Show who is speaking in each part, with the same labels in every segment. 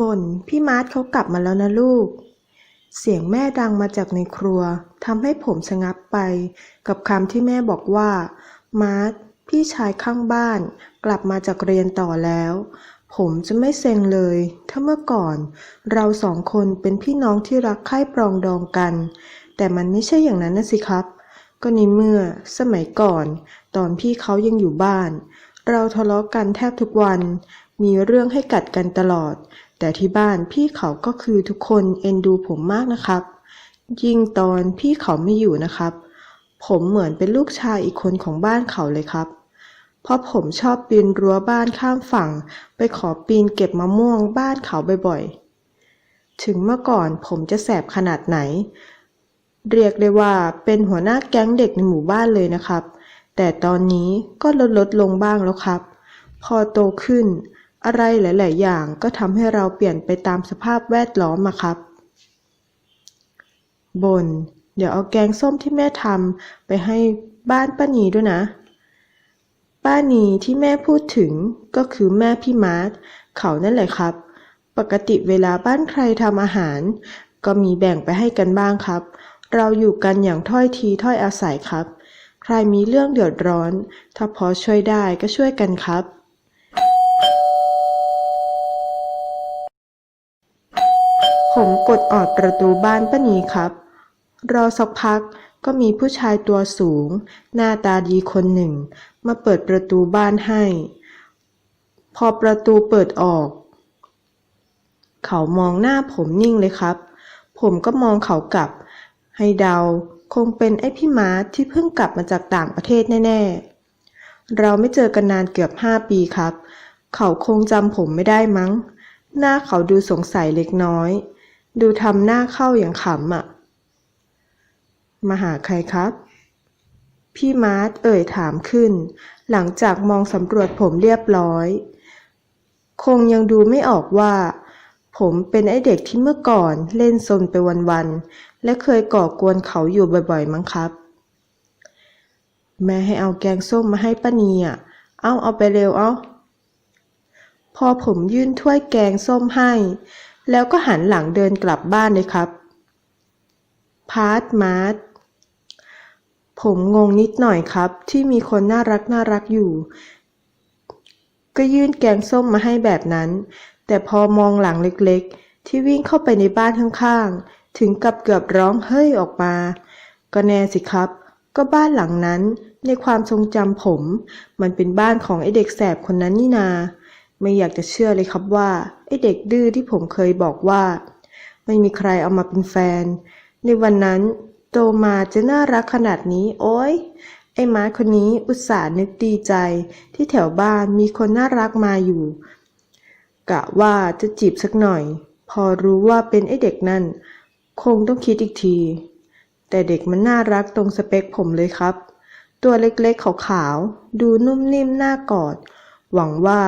Speaker 1: บ่นพี่มาร์ทเขากลับมาแล้วนะลูก เสียงแม่ดังมาจากในครัวทำให้ผมชะงักไป กับคำที่แม่บอกว่า มาร์ทพี่ชายข้างบ้านกลับมาจากเรียนต่อแล้ว ผมจะไม่เซ็งเลย ถ้าเมื่อก่อน เราสองคนเป็นพี่น้องที่รักใคร่ปรองดองกัน แต่มันไม่ใช่อย่างนั้นนะสิครับ ก็ในเมื่อสมัยก่อน ตอนพี่เขายังอยู่บ้าน เราทะเลาะกันแทบทุกวัน มีเรื่องให้กัดกันตลอด แต่ที่บ้านพี่เขาก็คือทุกคนเอ็นดูผมมากนะครับ ยิ่งตอนพี่เขาไม่อยู่นะครับ ผมเหมือนเป็นลูกชายอีกคนของบ้านเขาเลยครับ เพราะผมชอบปีนรั้วบ้านข้ามฝั่ง ไปขอปีนเก็บมะม่วงบ้านเขาบ่อยๆ ถึงเมื่อก่อนผมจะแสบขนาดไหน เรียกได้ว่าเป็นหัวหน้าแก๊งเด็กในหมู่บ้านเลยนะครับ แต่ตอนนี้ก็ลดลดลงบ้างแล้วครับ พอโตขึ้น อะไรหลาย ๆ อย่างก็ทำให้เราเปลี่ยนไปตามสภาพแวดล้อมมาครับบน เดี๋ยวเอาแกงส้มที่แม่ทำไปให้บ้านป้านีด้วยนะ ป้านีที่แม่พูดถึงก็คือแม่พี่มาร์ทเขานั่นแหละครับ ปกติเวลาบ้านใครทำอาหาร ก็มีแบ่งไปให้กันบ้างครับ เราอยู่กันอย่างถ้อยทีถ้อยอาศัยครับ ใครมีเรื่องเดือดร้อน ถ้าพอช่วยได้ก็ช่วยกันครับ ผม กดออดประตูบ้านป้านีครับ รอสักพักก็มีผู้ชายตัวสูง หน้าตาดีคนหนึ่ง มาเปิดประตูบ้านให้ พอประตูเปิดออก เขามองหน้าผมนิ่งเลยครับ ผมก็มองเขากลับ ให้เดาคงเป็นไอ้พี่มาที่เพิ่งกลับมาจากต่างประเทศแน่ ๆ เราไม่เจอกันนานเกือบห้าปีครับ เขาคงจำผมไม่ได้มั้ง หน้าเขาดูสงสัยเล็กน้อย ดูทำหน้าเข้าอย่างขำอะ มาหาใครครับ พี่มาร์ทเอ่ยถามขึ้น หลังจากมองสำรวจผมเรียบร้อย คงยังดูไม่ออกว่า ผมเป็นไอเด็กที่เมื่อก่อนเล่นซนไปวันๆ และเคยก่อกวนเขาอยู่บ่อยๆ มั้งครับ แม่ให้เอาแกงส้มมาให้ป้านีอะ เอาเอาไปเร็วเอาพอผมยื่นถ้วยแกงส้มให้ แล้วก็หันหลังเดินกลับบ้านเลยครับพาร์ทมาร์ทผมงงนิดหน่อยครับ ที่มีคนน่ารักน่ารักอยู่ ก็ยื่นแกงส้มมาให้แบบนั้น แต่พอมองหลังเล็กๆ ที่วิ่งเข้าไปในบ้านข้างๆ ถึงกับเกือบร้องเฮ้ยออกมา ก็แน่สิครับ ก็บ้านหลังนั้นในความทรงจำผม มันเป็นบ้านของไอเด็กแสบคนนั้นนี่นา ไม่อยากจะเชื่อเลยครับว่าไอเด็กดื้อที่ผมเคยบอกว่า ไม่มีใครเอามาเป็นแฟน ในวันนั้นโตมาจะน่ารักขนาดนี้โอ้ยไอ้มาคคนนี้อุตส่าห์นึกดีใจที่แถวบ้านมีคนน่ารักมาอยู่ กะว่าจะจีบสักหน่อย พอรู้ว่าเป็นไอ้เด็กนั่น คงต้องคิดอีกที แต่เด็กมันน่ารักตรงสเปคผมเลยครับ ตัวเล็กๆขาวๆดูนุ่มนิ่มน่ากอด หวังว่า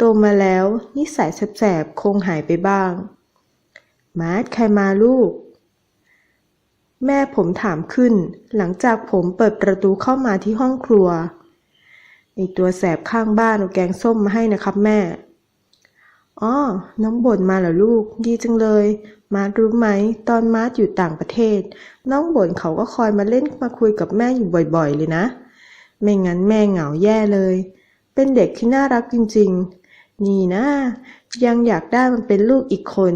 Speaker 1: โตมาแล้ว นิสัยแสบๆคงหายไปบ้าง มาร์ทใครมาลูก แม่ผมถามขึ้น หลังจากผมเปิดประตูเข้ามาที่ห้องครัวไอตัวแสบข้างบ้านเอาแกงส้มมาให้นะครับแม่ อ๋อ น้องบ่นมาเหรอลูก ดีจังเลย มาร์ทรู้ไหม ตอนมาร์ทอยู่ต่างประเทศ น้องบ่นเขาก็คอยมาเล่นมาคุยกับแม่อยู่บ่อยๆ เลยนะ ไม่งั้นแม่เหงาแย่เลย เป็นเด็กที่น่ารักจริงๆ นี่นะ ยังอยากได้มันเป็นลูกอีกคน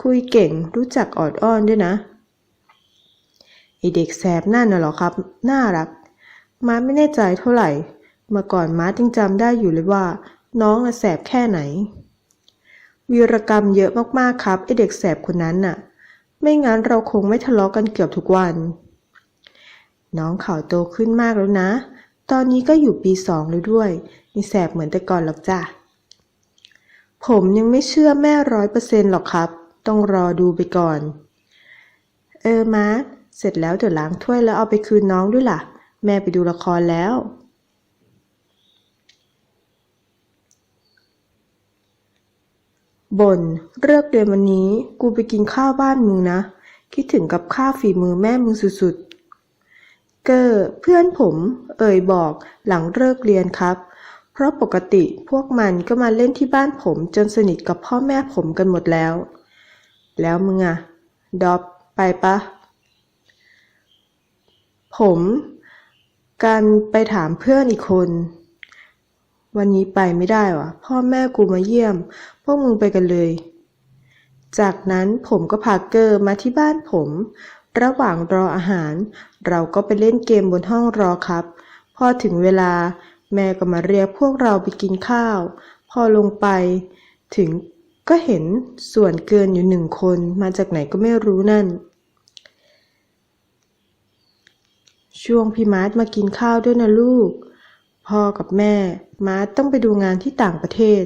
Speaker 1: คุยเก่งรู้จักออดอ้อนด้วยนะไอเด็กแสบนั่นน่ะหรอครับ น่ารัก มาไม่แน่ใจเท่าไหร่เมื่อก่อนมาร์ทยังจำได้อยู่เลยว่า น้องน่ะแสบแค่ไหน วีรกรรมเยอะมากๆครับไอเด็กแสบคนนั้นน่ะ ไม่งั้นเราคงไม่ทะเลาะกันเกือบทุกวัน น้องเขาโตขึ้นมากแล้วนะ ตอนนี้ก็อยู่ปีสองแล้วด้วย มีแสบเหมือนแต่ก่อนหรอกจ้ะ ผมยังไม่เชื่อแม่ร้อยเปอร์เซ็นต์หรอกครับ ต้องรอดูไปก่อน เออมาร์เสร็จแล้วเดี๋ยวล้างถ้วยแล้วเอาไปคืนน้องด้วยล่ะ แม่ไปดูละครแล้ว บนเลิกเรียนวันนี้ กูไปกินข้าวบ้านมึงนะ คิดถึงกับข้าวฝีมือแม่มึงสุดๆ เกอร์เพื่อนผม เอ่ยบอกหลังเลิกเรียนครับ ราะปกติพวกมันก็มาเล่นที่บ้านผมจนสนิทกับพ่อแม่ผมกันหมดแล้ว แล้วมึงอะดอบไปปะ ผมกันไปถามเพื่อนอีกคน วันนี้ไปไม่ได้วะพ่อแม่กูมาเยี่ยม พวกมึงไปกันเลย จากนั้นผมก็พาเกอร์มาที่บ้านผม ระหว่างรออาหาร เราก็ไปเล่นเกมบนห้องรอครับ พอถึงเวลา แม่ก็มาเรียกพวกเราไปกินข้าว พอลงไป ถึงก็เห็นส่วนเกินอยู่หนึ่งคนมาจากไหนก็ไม่รู้นั่น ช่วงพี่มาร์ทมากินข้าวด้วยนะลูก พ่อกับแม่ มาร์ทต้องไปดูงานที่ต่างประเทศ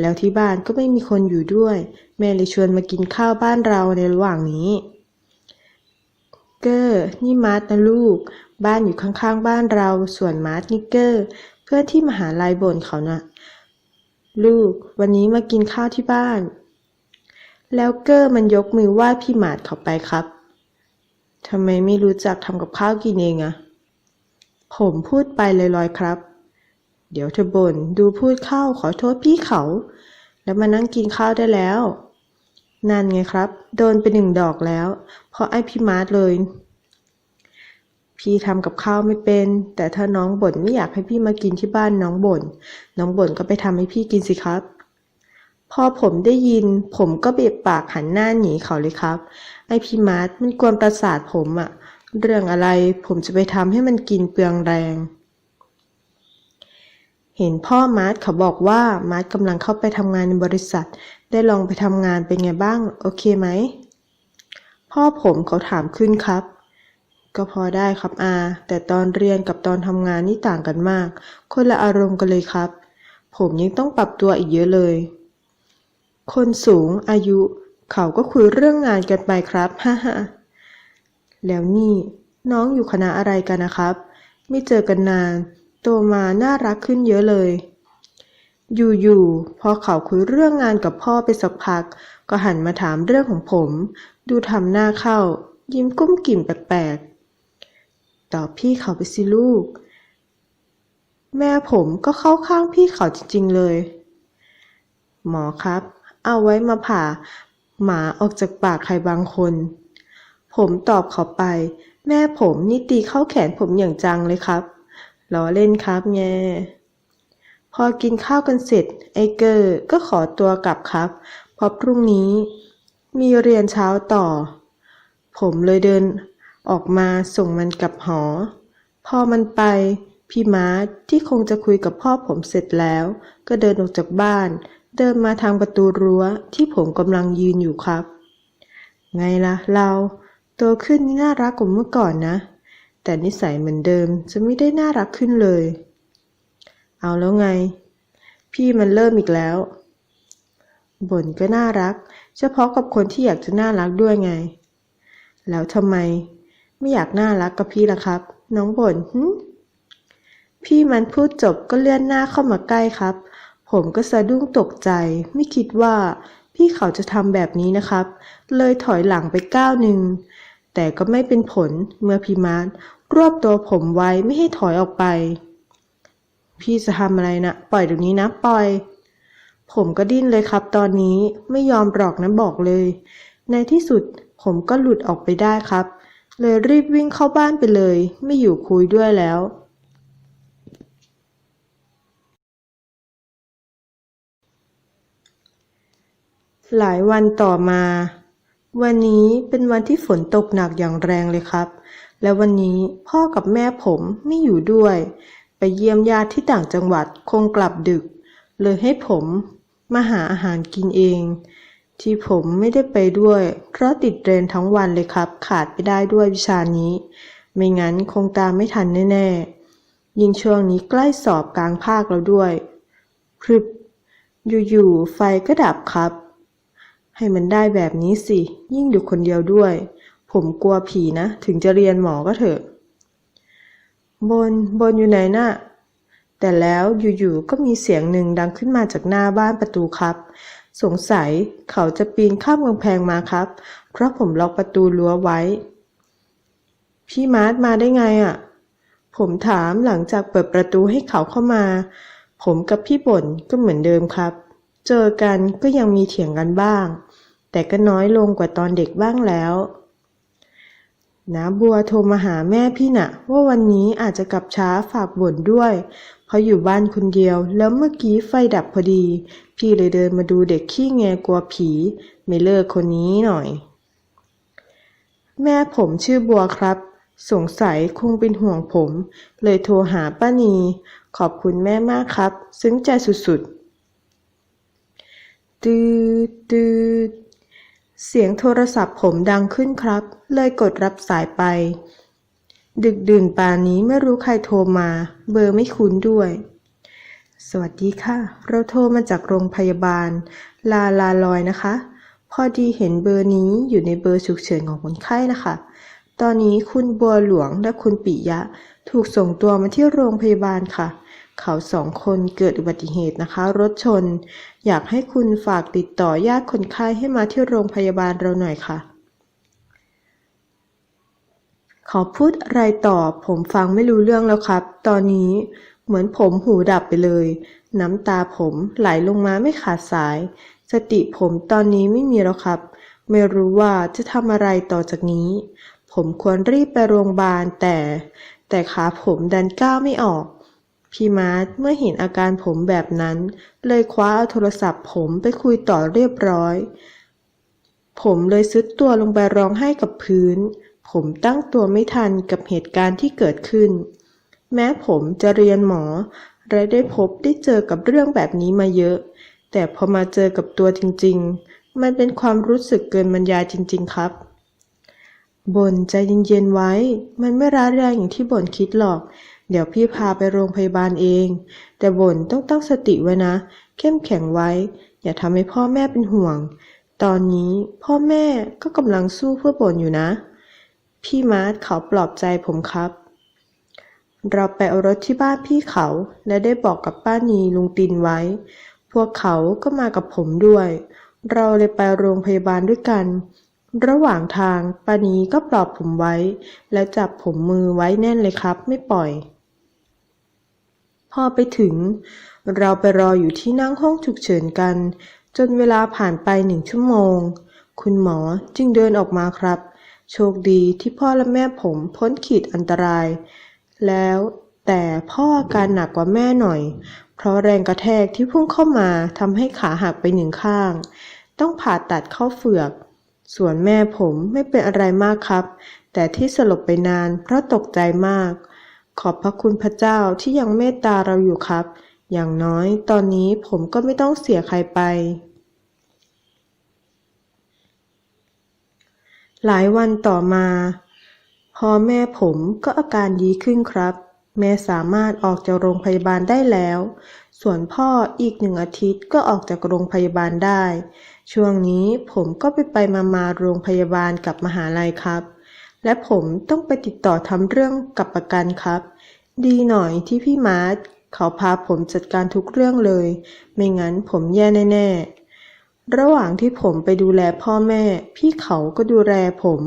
Speaker 1: แล้วที่บ้านก็ไม่มีคนอยู่ด้วย แม่เลยชวนมากินข้าวบ้านเราในระหว่างนี้เกอร์นี่มาร์ทนะลูก บ้านอยู่ข้างๆ บ้านเรา ส่วนมาร์ทนี่เกอร์ เพื่อนที่มหาลัยบ่นเขาน่ะ ลูก วันนี้มากินข้าวที่บ้าน แล้วเกอร์มันยกมือไหว้พี่มาร์ทเขาไปครับทำไมไม่รู้จักทำกับข้าวกินเองอะผมพูดไปลอยๆครับ เดี๋ยวเธอบ่นดูพูดเข้าขอโทษพี่เขา แล้วมานั่งกินข้าวได้แล้วนั่นไงครับ โดนไปหนึ่งดอกแล้ว เพราะไอพี่มาร์ทเลย พี่ทำกับข้าวไม่เป็น แต่ถ้าน้องบ่นไม่อยากให้พี่มากินที่บ้านน้องบ่น น้องบ่นก็ไปทำให้พี่กินสิครับ พอผมได้ยิน ผมก็เบีบปากหันหน้าหนีเขาเลยครับ ไอพี่มาร์ทมันกวนประสาทผมอะเรื่องอะไรผมจะไปทำให้มันกินเปลืองแรง เห็นพ่อมาร์ทเขาบอกว่ามาร์ทกำลังเข้าไปทำงานในบริษัท ได้ลองไปทำงานเป็นไงบ้าง โอเคไหม พ่อผมเขาถามขึ้นครับ ก็พอได้ครับอา แต่ตอนเรียนกับตอนทำงานนี่ต่างกันมาก คนละอารมณ์กันเลยครับ ผมยังต้องปรับตัวอีกเยอะเลย คนสูงอายุ เขาก็คุยเรื่องงานกันไปครับฮ่าฮ่าแล้วนี่น้องอยู่คณะอะไรกันนะครับ ไม่เจอกันนาน โตมาน่ารักขึ้นเยอะเลย อยู่ๆพอเขาคุยเรื่องงานกับพ่อไปสักพัก ก็หันมาถามเรื่องของผม ดูทำหน้าเข้ายิ้มกุ้มกิ่มแปลกๆ ตอบพี่เขาไปสิลูก แม่ผมก็เข้าข้างพี่เขาจริง ๆ เลย หมอครับ เอาไว้มาผ่า หมาออกจากปากใครบางคน ผมตอบเขาไป แม่ผมนี่ตีเข้าแขนผมอย่างจังเลยครับล้อเล่นครับแง่พอกินข้าวกันเสร็จ ไอเกอร์ก็ขอตัวกลับครับ เพราะพรุ่งนี้ มีเรียนเช้าต่อ ผมเลยเดิน ออกมาส่งมันกลับหอ พอมันไป พี่มาร์ทที่คงจะคุยกับพ่อผมเสร็จแล้ว ก็เดินออกจากบ้าน เดินมาทางประตูรั้วที่ผมกำลังยืนอยู่ครับ ไงล่ะ เราโตขึ้นน่ารักกว่าเมื่อก่อนนะ แต่นิสัยเหมือนเดิมจะไม่ได้น่ารักขึ้นเลย เอาแล้วไง พี่มันเริ่มอีกแล้วบ่นก็น่ารัก เฉพาะกับคนที่อยากจะน่ารักด้วยไง แล้วทำไม ไม่อยากน่ารักกับพี่ละครับ น้องบ่นหึพี่มันพูดจบก็เลื่อนหน้าเข้ามาใกล้ครับ ผมก็สะดุ้งตกใจ ไม่คิดว่า พี่เขาจะทำแบบนี้นะครับ เลยถอยหลังไปก้าวหนึ่ง แต่ก็ไม่เป็นผลเมื่อพี่มาร์ทรวบตัวผมไว้ไม่ให้ถอยออกไป พี่จะทำอะไรนะ ปล่อยเดี๋ยวนี้นะ ปล่อย ผมก็ดิ้นเลยครับ ตอนนี้ไม่ยอมหรอกนะบอกเลย ในที่สุดผมก็หลุดออกไปได้ครับ เลยรีบวิ่งเข้าบ้านไปเลย ไม่อยู่คุยด้วยแล้วหลายวันต่อมา วันนี้เป็นวันที่ฝนตกหนักอย่างแรงเลยครับ และวันนี้พ่อกับแม่ผมไม่อยู่ด้วย ไปเยี่ยมญาติที่ต่างจังหวัดคงกลับดึก เลยให้ผมมาหาอาหารกินเอง ที่ผมไม่ได้ไปด้วย เพราะติดเรียนทั้งวันเลยครับ ขาดไปได้ด้วยวิชานี้ ไม่งั้นคงตามไม่ทันแน่ๆ ยิ่งช่วงนี้ใกล้สอบกลางภาคแล้วด้วยพรึบอยู่ๆไฟก็ดับครับ ให้มันได้แบบนี้สิ ยิ่งอยู่คนเดียวด้วย ผมกลัวผีนะ ถึงจะเรียนหมอก็เถอะ บนบนอยู่ไหนน่ะแต่แล้วอยู่ๆก็มีเสียงหนึ่งดังขึ้นมาจากหน้าบ้านประตูครับ สงสัยเขาจะปีนข้ามกำแพงมาครับ เพราะผมล็อกประตูรั้วไว้ พี่มาร์ทมาได้ไงอะ ผมถามหลังจากเปิดประตูให้เขาเข้ามา ผมกับพี่บ่นก็เหมือนเดิมครับ เจอกันก็ยังมีเถียงกันบ้าง แต่ก็น้อยลงกว่าตอนเด็กบ้างแล้ว นาบัวโทรมาหาแม่พี่น่ะ ว่าวันนี้อาจจะกลับช้าฝากบ่นด้วย เพราะอยู่บ้านคนเดียว แล้วเมื่อกี้ไฟดับพอดี พี่เลยเดินมาดูเด็กขี้แงกลัวผีไม่เลิกคนนี้หน่อย แม่ผมชื่อบัวครับ สงสัยคงเป็นห่วงผม เลยโทรหาป้านี ขอบคุณแม่มากครับ ซึ้งใจสุดๆตืดตืด เสียงโทรศัพท์ผมดังขึ้นครับ เลยกดรับสายไป ดึกดื่นป่านนี้ไม่รู้ใครโทรมา เบอร์ไม่คุ้นด้วย สวัสดีค่ะ เราโทรมาจากโรงพยาบาล ลาลาลอยนะคะ พอดีเห็นเบอร์นี้อยู่ในเบอร์ฉุกเฉินของคนไข้นะคะ ตอนนี้คุณบัวหลวงและคุณปิยะ ถูกส่งตัวมาที่โรงพยาบาลค่ะ เขาสองคนเกิดอุบัติเหตุนะคะ รถชน อยากให้คุณฝากติดต่อญาติคนไข้ให้มาที่โรงพยาบาลเราหน่อยค่ะขอพูดอะไรต่อ ผมฟังไม่รู้เรื่องแล้วครับ ตอนนี้เหมือนผมหูดับไปเลย น้ำตาผมไหลลงมาไม่ขาดสาย สติผมตอนนี้ไม่มีแล้วครับ ไม่รู้ว่าจะทำอะไรต่อจากนี้ ผมควรรีบไปโรงพยาบาลแต่ แต่ขาผมดันก้าวไม่ออก พี่มาร์ทเมื่อเห็นอาการผมแบบนั้น เลยคว้าเอาโทรศัพท์ผมไปคุยต่อเรียบร้อย ผมเลยซุดตัวลงไปร้องไห้กับพื้น ผมตั้งตัวไม่ทันกับเหตุการณ์ที่เกิดขึ้น แม้ผมจะเรียนหมอ และได้พบได้เจอกับเรื่องแบบนี้มาเยอะ แต่พอมาเจอกับตัวจริง ๆ มันเป็นความรู้สึกเกินบรรยายจริง ๆ ครับบ่นใจเย็นๆไว้ มันไม่ร้ายแรงอย่างที่บ่นคิดหรอก เดี๋ยวพี่พาไปโรงพยาบาลเอง แต่บ่นต้องตั้งสติไว้นะ เข้มแข็งไว้ อย่าทำให้พ่อแม่เป็นห่วง ตอนนี้พ่อแม่ก็กำลังสู้เพื่อบ่นอยู่นะ พี่มาร์ทเขาปลอบใจผมครับ เราไปเอารถที่บ้านพี่เขาและได้บอกกับป้านีลุงตินไว้ พวกเขาก็มากับผมด้วย เราเลยไปโรงพยาบาลด้วยกันระหว่างทางป้านีก็ปลอบผมไว้ และจับผมมือไว้แน่นเลยครับ ไม่ปล่อย พอไปถึง เราไปรออยู่ที่นั่งห้องฉุกเฉินกัน จนเวลาผ่านไปหนึ่งชั่วโมง คุณหมอจึงเดินออกมาครับ โชคดีที่พ่อและแม่ผมพ้นขีดอันตราย แล้วแต่พ่ออาการหนักกว่าแม่หน่อย เพราะแรงกระแทกที่พุ่งเข้ามาทำให้ขาหักไปหนึ่งข้าง ต้องผ่าตัดเข้าเฝือก ส่วนแม่ผมไม่เป็นอะไรมากครับ แต่ที่สลบไปนานเพราะตกใจมาก ขอบพระคุณพระเจ้าที่ยังเมตตาเราอยู่ครับ อย่างน้อยตอนนี้ผมก็ไม่ต้องเสียใครไป หลายวันต่อมา พอแม่ผมก็อาการดีขึ้นครับ แม่สามารถออกจากโรงพยาบาลได้แล้ว ส่วนพ่ออีกหนึ่งอาทิตย์ก็ออกจากโรงพยาบาลได้ ช่วงนี้ผมก็ไปไปมามาโรงพยาบาลกับมหาลัยครับ และผมต้องไปติดต่อทำเรื่องกับประกันครับ ดีหน่อยที่พี่มาร์ทเขาพาผมจัดการทุกเรื่องเลย ไม่งั้นผมแย่แน่ ๆ ระหว่างที่ผมไปดูแลพ่อแม่ พี่เขาก็ดูแลผม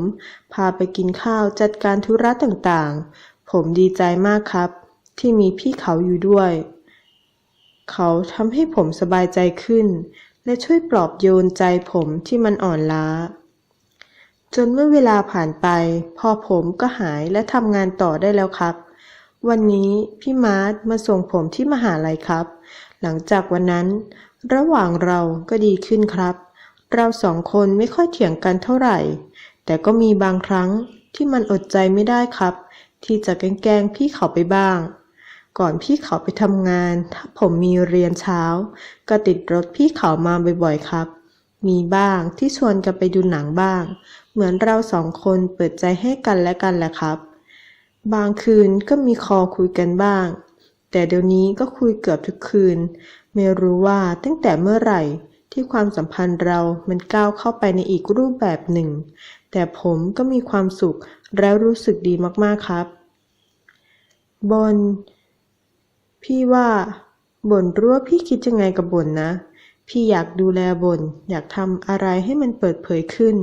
Speaker 1: พาไปกินข้าวจัดการธุระต่างๆ ผมดีใจมากครับ ที่มีพี่เขาอยู่ด้วย เขาทำให้ผมสบายใจขึ้น และช่วยปลอบโยนใจผมที่มันอ่อนล้า จนเมื่อเวลาผ่านไปพ่อผมก็หายและทำงานต่อได้แล้วครับ วันนี้พี่มาร์ทมาส่งผมที่มหาลัยครับ หลังจากวันนั้น ระหว่างเราก็ดีขึ้นครับ เราสองคนไม่ค่อยเถียงกันเท่าไหร่ แต่ก็มีบางครั้งที่มันอดใจไม่ได้ครับ ที่จะแกล้งพี่เขาไปบ้าง ก่อนพี่เขาไปทำงาน ถ้าผมมีเรียนเช้า ก็ติดรถพี่เขามาบ่อยๆครับ มีบ้างที่ชวนกันไปดูหนังบ้าง เหมือนเราสองคนเปิดใจให้กันและกันแหละครับ บางคืนก็มีคอคุยกันบ้าง แต่เดี๋ยวนี้ก็คุยเกือบทุกคืน ไม่รู้ว่าตั้งแต่เมื่อไหร่ที่ความสัมพันธ์เรามันก้าวเข้าไปในอีกรูปแบบหนึ่ง แต่ผมก็มีความสุขและรู้สึกดีมากๆครับ บน พี่ว่าบนรู้ว่าพี่คิดยังไงกับบนนะ พี่อยากดูแลบน อยากทำอะไรให้มันเปิดเผยขึ้น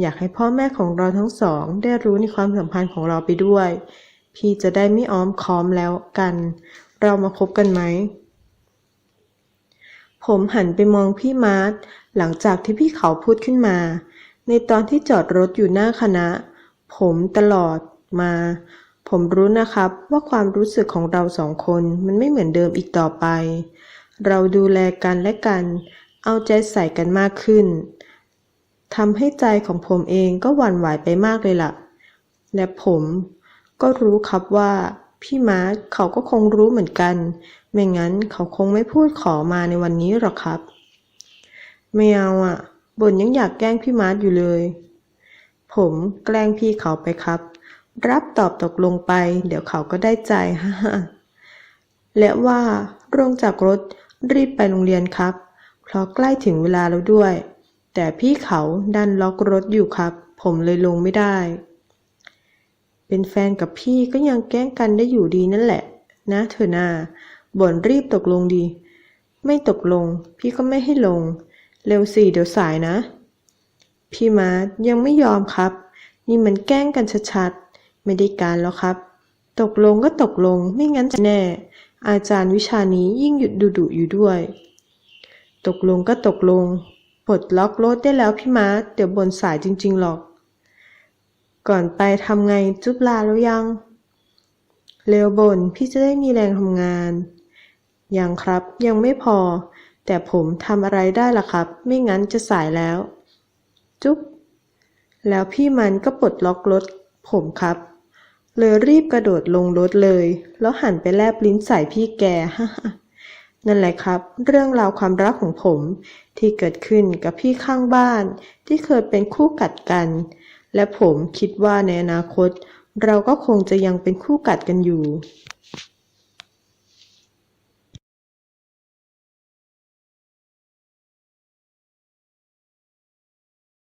Speaker 1: อยากให้พ่อแม่ของเราทั้งสอง ได้รู้ในความสัมพันธ์ของเราไปด้วย พี่จะได้ไม่อ้อมค้อมแล้วกัน เรามาคบกันไหม ผมหันไปมองพี่มาร์ทหลังจากที่พี่เขาพูดขึ้นมา ในตอนที่จอดรถอยู่หน้าคณะ ผมตลอดมา ผมรู้นะครับว่าความรู้สึกของเราสองคนมันไม่เหมือนเดิมอีกต่อไป เราดูแลกันและกัน เอาใจใส่กันมากขึ้น ทำให้ใจของผมเองก็หวั่นไหวไปมากเลยล่ะ และผมก็รู้ครับว่าพี่มาร์คเขาก็คงรู้เหมือนกัน ไม่งั้นเขาคงไม่พูดขอมาในวันนี้หรอกครับ ไม่เอาอะบ่นยังอยากแกล้งพี่มาร์คอยู่เลย ผมแกล้งพี่เขาไปครับ รับตอบตกลงไป เดี๋ยวเขาก็ได้ใจฮ่าและว่าลงจากรถรีบไปโรงเรียนครับ เพราะใกล้ถึงเวลาแล้วด้วย แต่พี่เขาดันล็อกรถอยู่ครับ ผมเลยลงไม่ได้ เป็นแฟนกับพี่ก็ยังแกล้งกันได้อยู่ดีนั่นแหละ นะเธอนาบ่นรีบตกลงดี ไม่ตกลง พี่ก็ไม่ให้ลง เร็วสิเดี๋ยวสายนะ พี่มาร์ยังไม่ยอมครับ นี่มันแกล้งกันชัดๆ ไม่ได้การแล้วครับ ตกลงก็ตกลงไม่งั้นจะแน่ อาจารย์วิชานี้ยิ่งหยุดดุดุอยู่ด้วย ตกลงก็ตกลง ปลดล็อกรถได้แล้วพี่มาร์ทเดี๋ยวบนสายจริง ๆ หรอก ก่อนไปทำไงจุ๊บลาแล้วยัง เร็วบนพี่จะได้มีแรงทำงาน ยังครับยังไม่พอ แต่ผมทำอะไรได้ล่ะครับ ไม่งั้นจะสายแล้ว จุ๊บ แล้วพี่มันก็ปลดล็อกรถผมครับ เลยรีบกระโดดลงรถเลย แล้วหันไปแลบลิ้นใส่พี่แกฮ่า นั่นแหละครับ เรื่องราวความรักของผมที่เกิดขึ้นกับพี่ข้างบ้านที่เคยเป็นคู่กัดกัน และผมคิดว่าในอนาคต เราก็คงจะยังเป็นคู่กัดกันอยู่